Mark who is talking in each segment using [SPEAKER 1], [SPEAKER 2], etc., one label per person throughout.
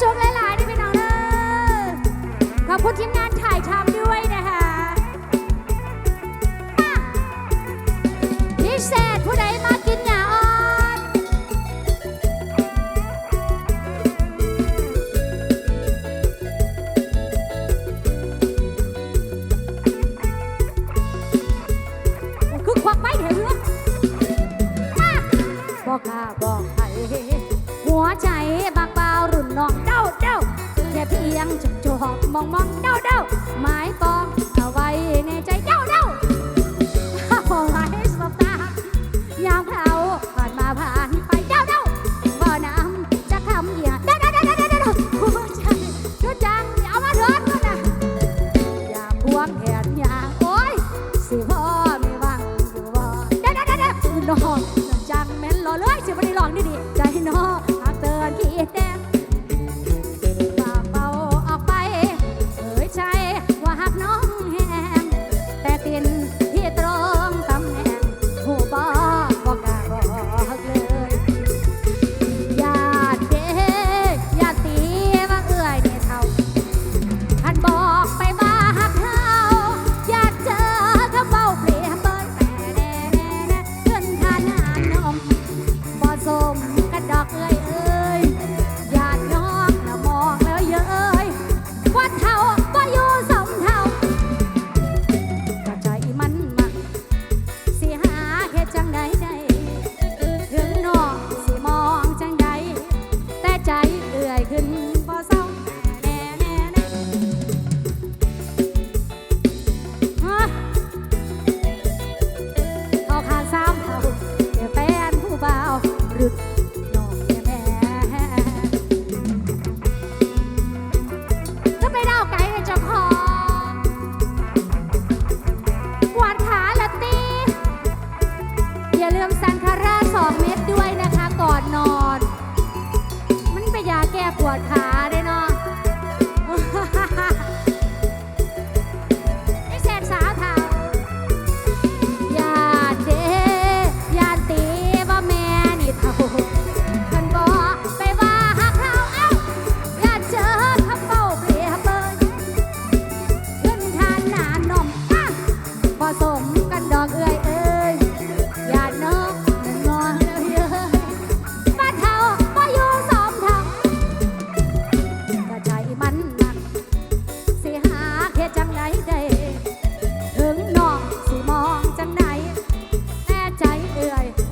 [SPEAKER 1] ชมหลายๆด้วยพี่น้องเด้อขอบคุณทีม มองมอง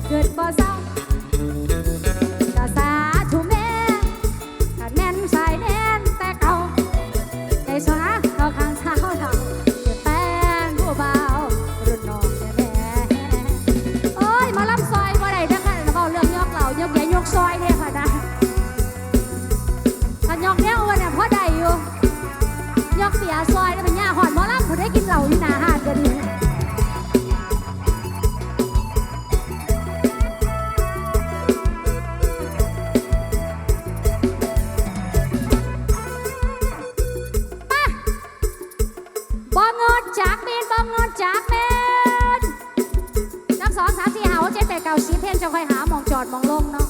[SPEAKER 1] Good Terpasang จากเม่นจำสองสามสี่หาหเจ็ดแปดเก้าสิบเพลงจะคอยหาหมองจอดหมองลงเนาะ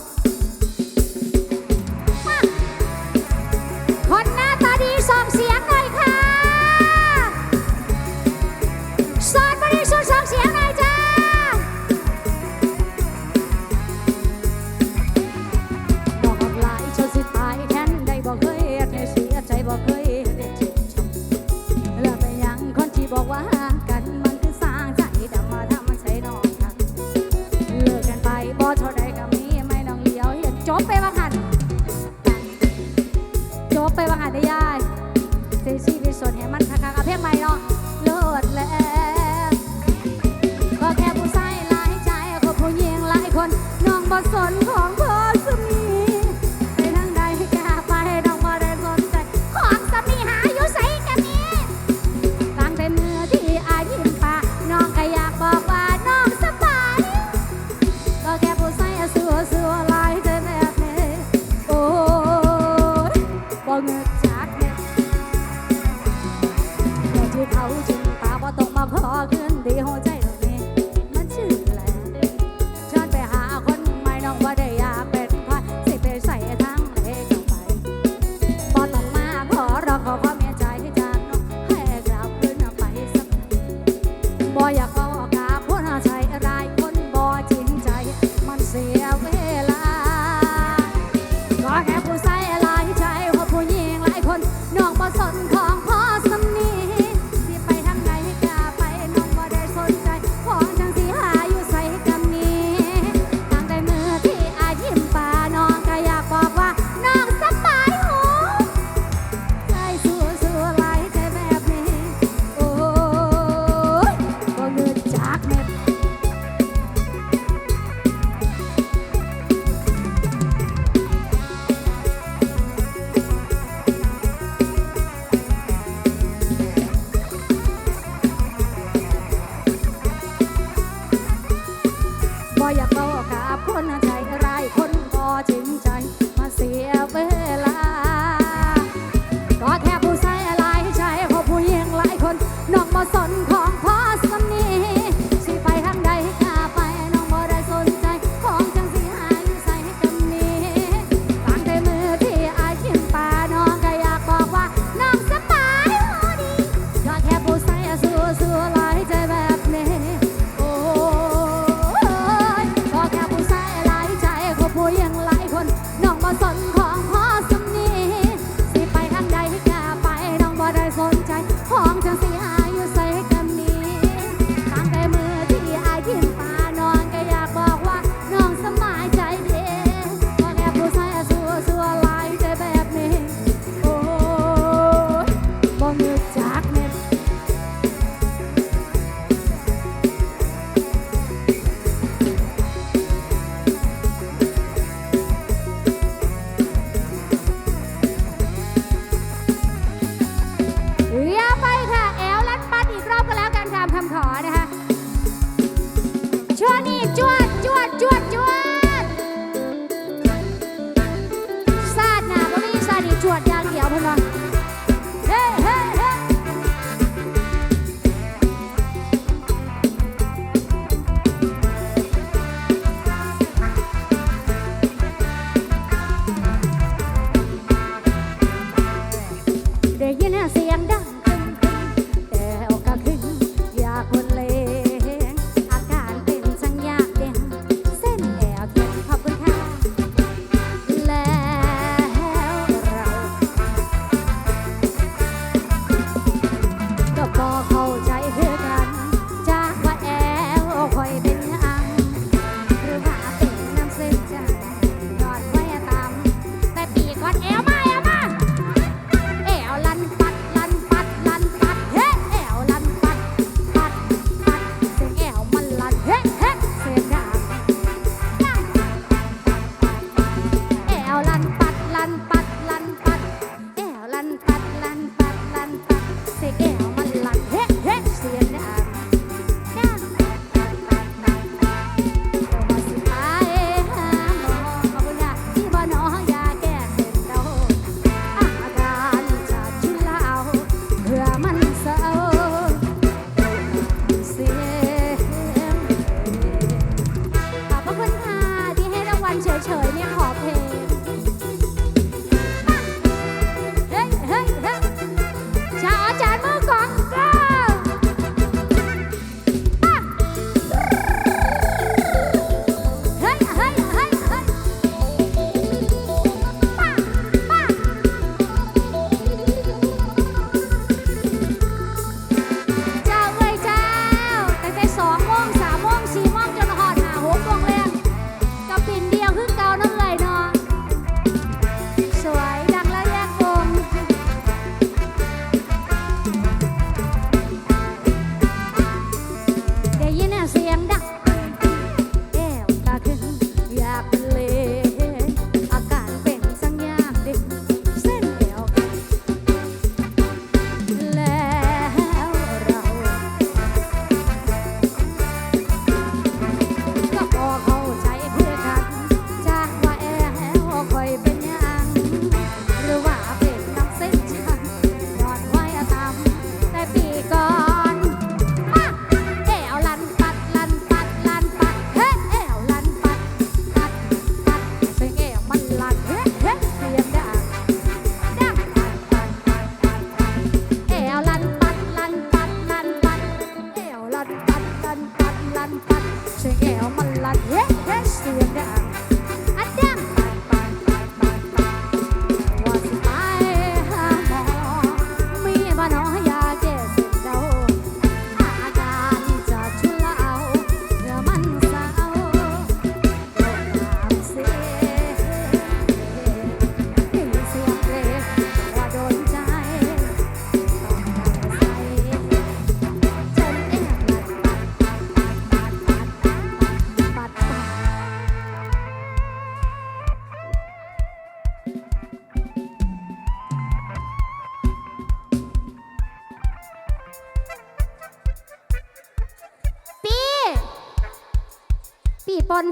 [SPEAKER 1] ปน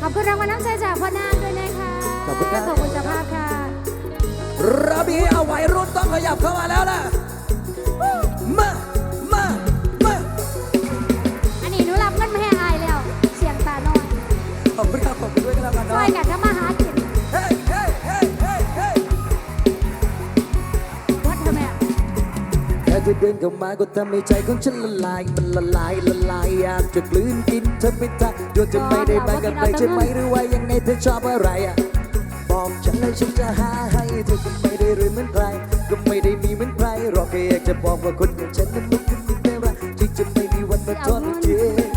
[SPEAKER 1] ขอบคุณรางวัลน้ำใจจากพ่อนางด้วยนะคะขอบคุณครัขอบคุณเจ้าภาพค่ะ ระเบียเอา
[SPEAKER 2] ไว้รุ่นต้องขยับเข้ามาแล้วนะมา มา มา
[SPEAKER 1] อันนี้หนูรับเงินม่ให้อายแล้ว เสียงตาน้อย
[SPEAKER 2] ขอบคุณครับขอบคุณด้วยครับน้อง
[SPEAKER 1] วกัน
[SPEAKER 2] ค่อยเดินเข้ามาก็ทำให้ใจของฉันละลาย มันละลายละลายอยากจะกลืนกินเธอไปทักดวงจะไม่ได้มากันไปรใช่ไหมหรือว่ายังไงเธอชอบอะไรอะบอกฉันเลยฉันจะหาให้เธอก็ไม่ได้รู้เหมือนใคร ก็ไม่ได้มีเหมือนใครรอแค่อยากจะบอกว่าคนอย่างฉันนั้นมันมีแต่รักที่จะไม่มีวันมาทนเจ็บ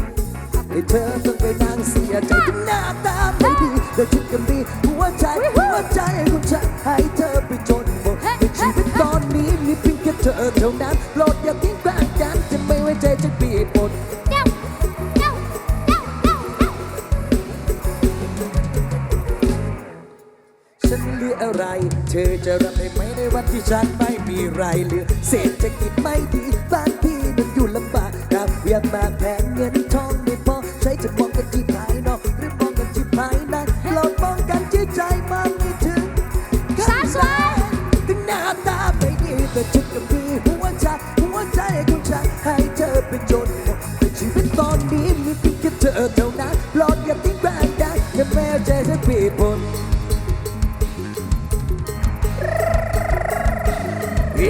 [SPEAKER 2] ให้เธอต้องไปนั่งเสียใจที่หน้าตาไม่ดีแต่ฉันก็มีหัวใจหัวใจ อเท่านั้นโปรดอย่าทิ้งกลางกันจะไม่ไว้ใจจะบี
[SPEAKER 1] บหด
[SPEAKER 2] ฉันเหลืออะไร เธอจะรับได้ไหมในวันที่ฉันไม่มีไรเหลือ เศรษฐกิจไม่ดีบ้านพี่มันอยู่ลำบากกับเวียนมาแพงเงินทองไม่พอใช้จะมองกันที่ตา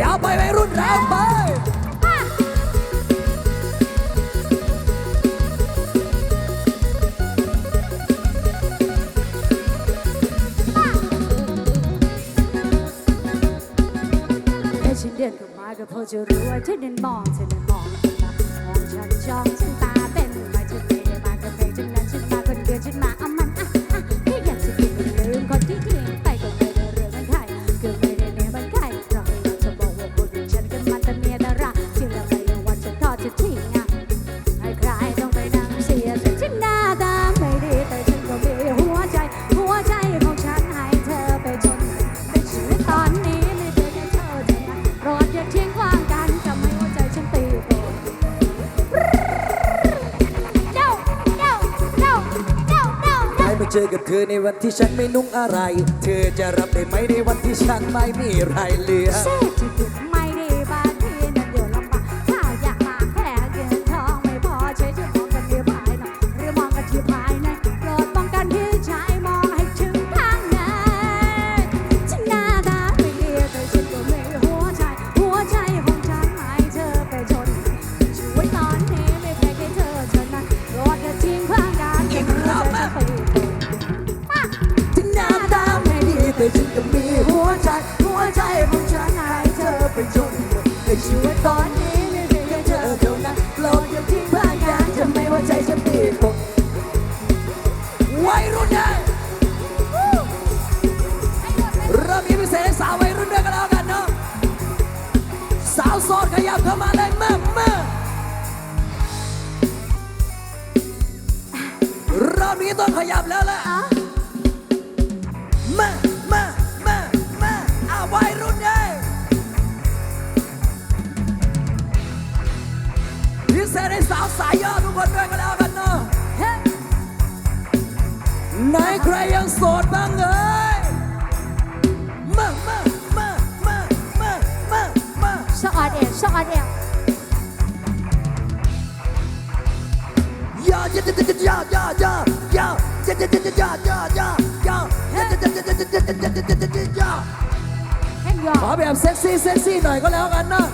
[SPEAKER 2] เอาไปวัยรุ่นแรงไป
[SPEAKER 1] ฉันเดินกับไมาก็พอจะรู้ว่าฉันเดินมองเธอเดินมองมองฉันจ้องฉันตา คือในวันที่ฉันไม่นุ่งอะไร เธ
[SPEAKER 2] อจะรับได้ไหมในวันที่ฉันไม่มีรา
[SPEAKER 1] ยเหลือ นี้ต้องข
[SPEAKER 2] ยับแล้วล่ะมามามามาอาวัยรุ่นใหญ่พิเศษในสาวสายยอดทุกคนด้วยกันแล้วกันเนาะไหนใครยังโสดบ้างเอ่ยมามามามามามาสะ
[SPEAKER 1] อาดเอ๋สะอาดเอ๋
[SPEAKER 2] ขอแบบเซ็กซี่เซ็กซี่หน่อยก็แล้วกันนะ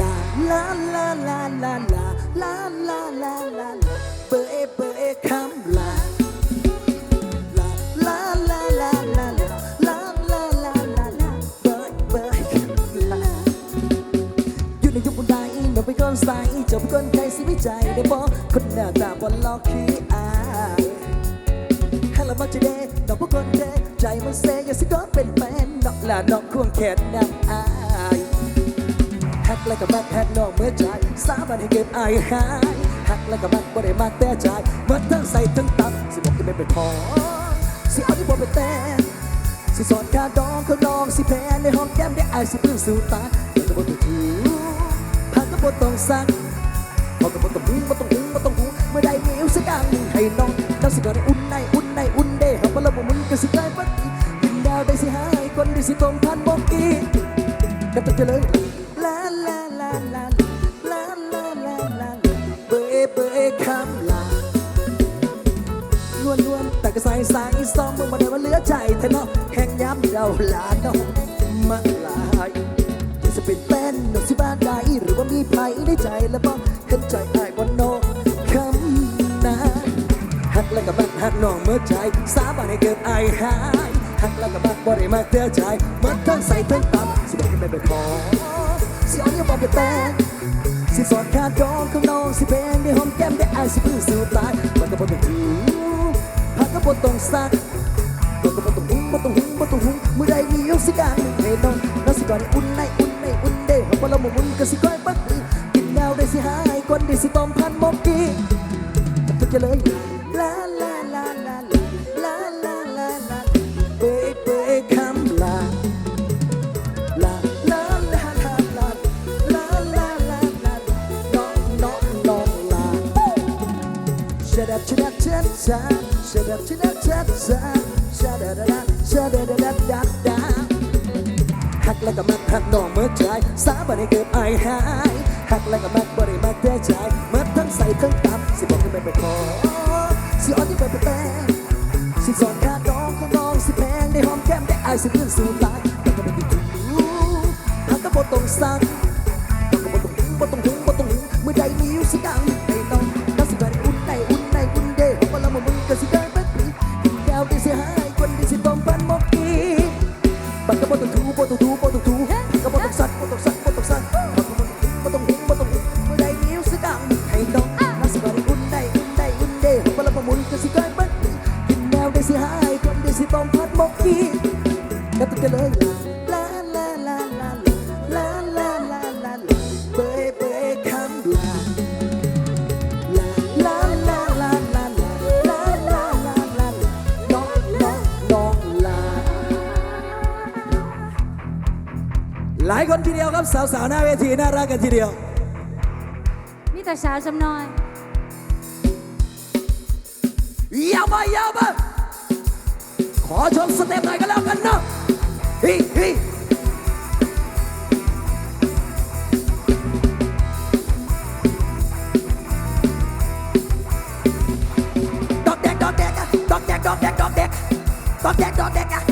[SPEAKER 2] ลาลาลาลาลาลาลาลาลาลาเบอเบอคำลาลาลาลาลาลาลาลาลาลาลาเบิร์ดเบิร์ดลาอยู่ในยุคคนใดหนูเป็นคนใสเจบคนใครสิไม่ใจได้บอกคนหน้าตาบนหลอกขี้อายให้เรามาจะเดหนูเป็นคนเดใจมันเซอยากสิก็เป็นแฟนและน้องควงแขนนางอายหักแล้วก็มักหักน้องเมื่อใจสาบันให้เก็บอายหายหักแล้วก็มักบ่ได้มักแต่ใจเมื่อทั้งใส่ทั้งตับสิบอกจะไม่เป็นพอสิเอาที่บ่ไปแต่สิสอนการดองเขาน้องสิแพ้ในห้องแก้มได้อายสิพื้นสู่ตาเดี๋ยวก็บ่ต้องถูพักก็บ่ต้องซักพอก็บ่ต้องหูบ่ต้องหูบ่ต้องหูเมื่อใดมีอุสักอย่างหนึ่งให้น้องน้องสิก็ได้อุ่นในอุ่นในอุ่นเด้เฮาบ่ละบ่มึงก็สิได้สิหายคนได้สิต้องพันบอกอีก็ต้ องจะเลยลาลาลาลาลาลาลาลาเบยเบยคำลานวลนวลแต่ก็ใส่สายซ้อมมึงมาได้มาเหลือใจแท้เนาะแห่งย้ำเราลาน้องมาลายจะเป็นแฟนหนุ่มสิบ้านใดหรือว่ามีใครในใจแล้วบ้างเห็นใจไอ้บนโนคำนาหักแล้วก็บักหักน้องเมื่อใจสาบานให้เกิดไอ้หาย หักแล้วก็บักบ่ได้มากเตือใจมื่อทั้งใส่ทั้งตับสิบอกให้ไม่เป็นพอสิอาอนย่าบอกไปแต่สิสอนขาดดองของนองสิเพลงได้หอมแก้มได้ไอ้สิพื้นสู่ตายมันก็บ่ต้องถูพักก็บ่ต้องซักบ่ต้องบ่ต้องหุงบ่ต้องหุงบ่ต้องหุงมื้อใดมีอยู่สิกลางให้น้องน้องสิก่อนอุ่นในอุ่นในอุ่นเด้เฮาบ่ละบ่มุนก็สิก้อยปักอีกินยาวได้สิหายคนได้สิต้มพันหมกอีทุกจะเลยลาลา ฮักแล้วก็มักฮักนองเมื่อใจสาบันให้เกิดไอหายฮักแล้วก็มักบริด้มักได้ใจเมื่อทั้งใส่ทั้งตับสิบอกให้ไปไปขอสิอ้อนที่ไปไปแต่สิสอนคาดน้องของน้องสิแพงได้หอมแก้มได้อายสิเพื่อนสู่ตายแต่ก็ไม่ได้ถูกหักก็บ่ต้องสั่งก็บ่ต้องถึงบ่ต้องถึงบ่ต้องถึงเมื่อใดมีอยู่สิดัง ลายคนทีเดียวครับสาวๆหน้าเวทีน่ารักกันทีเดียว
[SPEAKER 1] มีแต่สาวจำน้อย
[SPEAKER 2] ยาวไปยาวไปขอชมสเต็ปหน่อยก็แล้วกันเนาะฮิฮิดอกแดกดอกแดกอะดอกแดกดอกแดกดอกแดกดอกแดกดอกแดกอะ